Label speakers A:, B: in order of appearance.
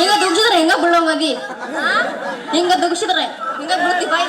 A: ಹಿಂಗ ದುಗ್ಸಿದ್ರೆ ಹೆಂಗ ಬೀಳೋ ಮದಿ ಹಿಂಗ ದುಗ್ಸಿದ್ರೆ ಹಿಂಗ ಬೀಳ್ತಿ ಬಾಯಿ?